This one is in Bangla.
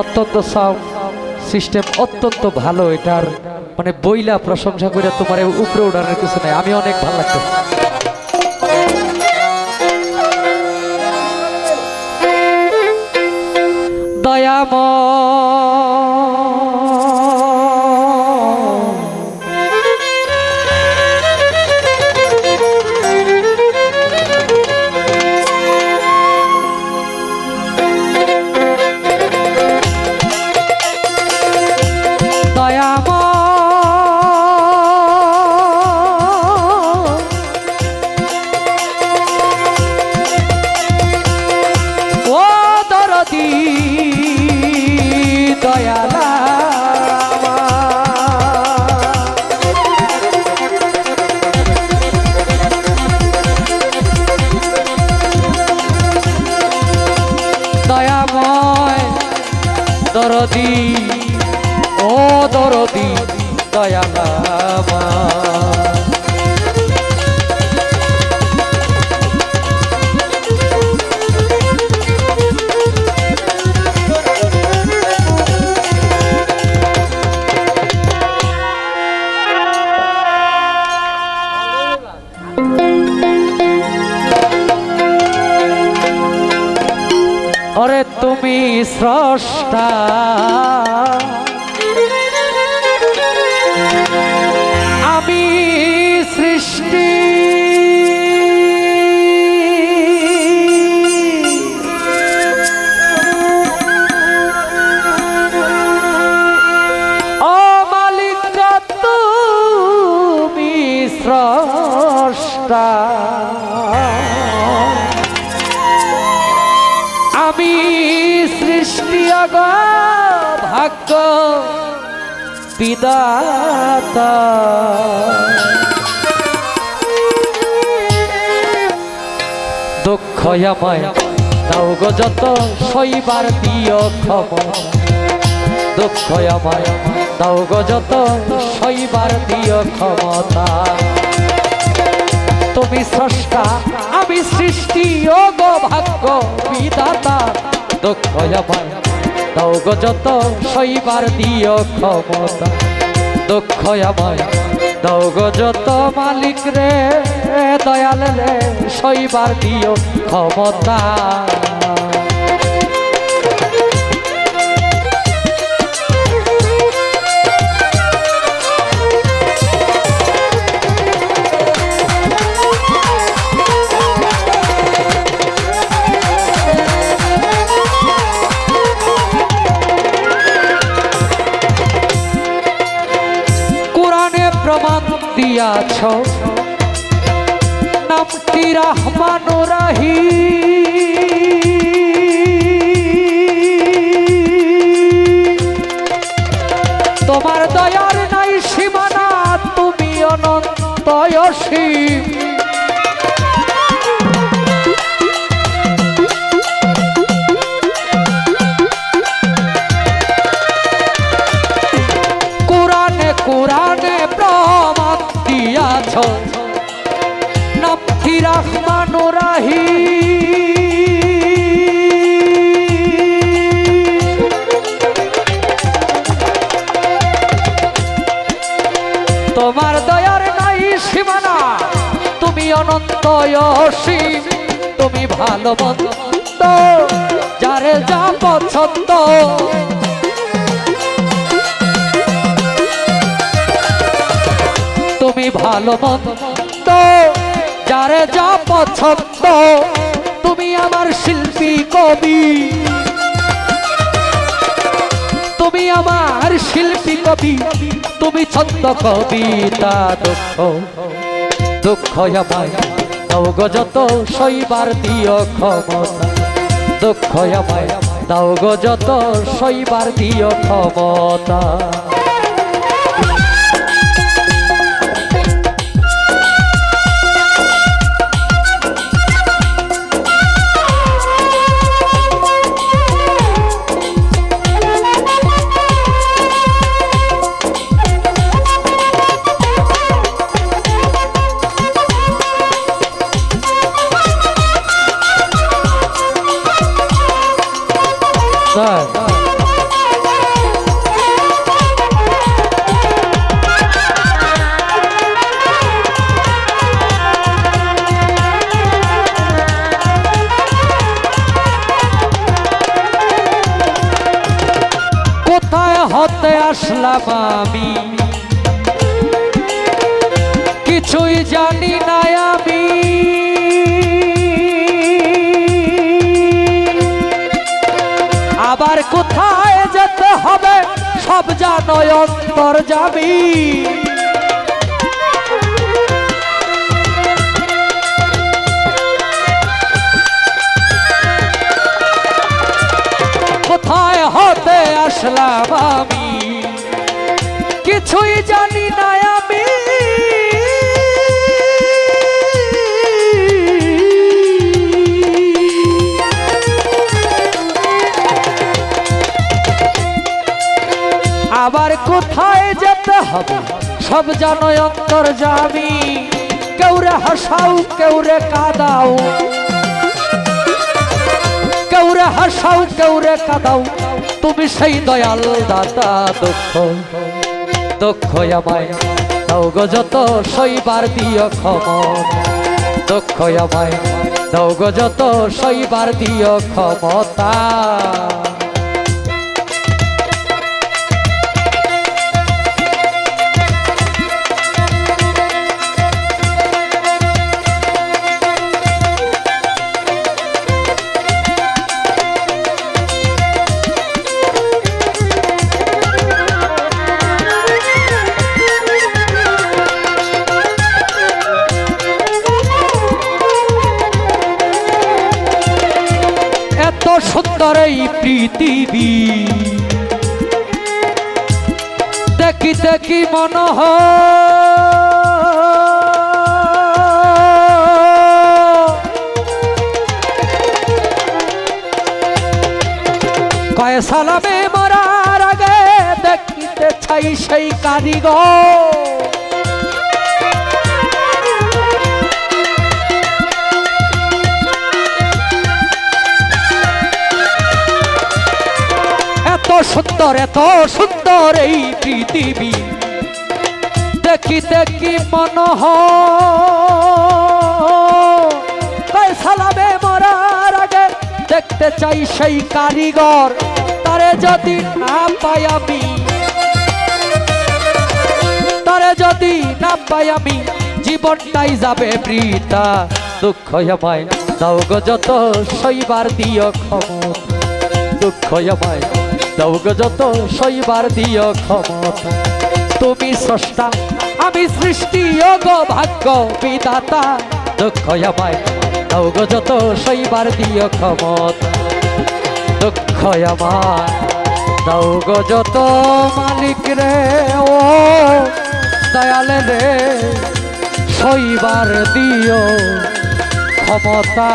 অত্যন্ত সাউন্ড সিস্টেম অত্যন্ত ভালো এটার। মানে বইলা প্রশংসা করে তোমার উপরে উঠানোর কিছু নেই। আমি অনেক ভালো লাগতেছে। দয়াম দরদি দয়ালা দয়াময় দরদি ও দরদি দয়ালামা স্রষ্টা আমি সৃষ্টি। ও মালিক তুমি স্রষ্টা। অগ ভাগ্য বিদাতা। দুঃখ আমায় দাও গো, যত শৈবার দিও ক্ষম। দুঃখ আমায় দাও গো, যত শৈবার দিও ক্ষমতা। তুমি স্রষ্টা, আমি সৃষ্টি, ও গো ভাগ্য বিদাতা। দুঃখ আমায় দাও গো যত শৈবার দিও ক্ষমতা। দুঃখ আমায় দাও গো যত, মালিক রে, দয়াল রে শৈবার দিও ক্ষমতা। নামটি রহমান রাহি তোমার দয়ার নাই সীমানা তুমি অনন্ত অসীম তোমার দয়ার নাই সীমানা, তুমি অনন্ত অসীম, তুমি ভালো মন্দ যারে যা পছন্দ। তুমি ভালো মন্দ যারে যা পছন্দ, তুমি আমার শিল্পী কবি। তুমি আমার শিল্পী কবি, তুমি ছন্দ কবিতা দুঃখ। দুঃখ আমায় দাও গো যত শৈবার দিও ক্ষমতা। দুঃখ আমায় দাও গো যত শৈবার দিও ক্ষমতা। হতে আসলাম আমি। কিছুই জানি না আমি। আবার কোথায় যেতে হবে, সব জানো অন্তর যাবি কোথায় হতে আসলাম আমি? কিছুই জানি না আমি। আবার কোথায় যেতে হবে? সব জানো অন্তর যাবি কেউরে হাসাও কেউরে কাদাও। কেউরে হাসাও, কেউরে কাদাও। তুমি সেই দয়াল দাতা, দুঃখ। দুঃখ আমায় দাও গো যত, সইবার দিও খবর দুঃখ আমায় দাও গো যত, সইবার দিও ক্ষমতা। সুন্দর এই পৃথিবী। দেখি দেখি মন কয় সালামে মরার আগে দেখিতে চাই সেই কারিগর। সুন্দর, এত সুন্দর এই পৃথিবী। দেখি দেখি মন সালামে মরার আগে দেখতে চাই সেই কারিগর, তারে যদি না পাই আমি। তারে যদি না পাই আমি, জীবনটাই যাবে বৃতা দুঃখ আমায় দাও যত, সইবার দিও ক্ষমতা দুঃখ আমায় দাও গো যত সইবার দিও ক্ষমতা। তুমি স্রষ্টা, আমি সৃষ্টি ও গো ভাগ্য বিদাতা। দুঃখ আমায় দাও গো যত সইবার দিও ক্ষমতা। দুঃখ আমায় দাও গো যত মালিক রে, ও দয়ালে রে, সইবার দিও ক্ষমতা।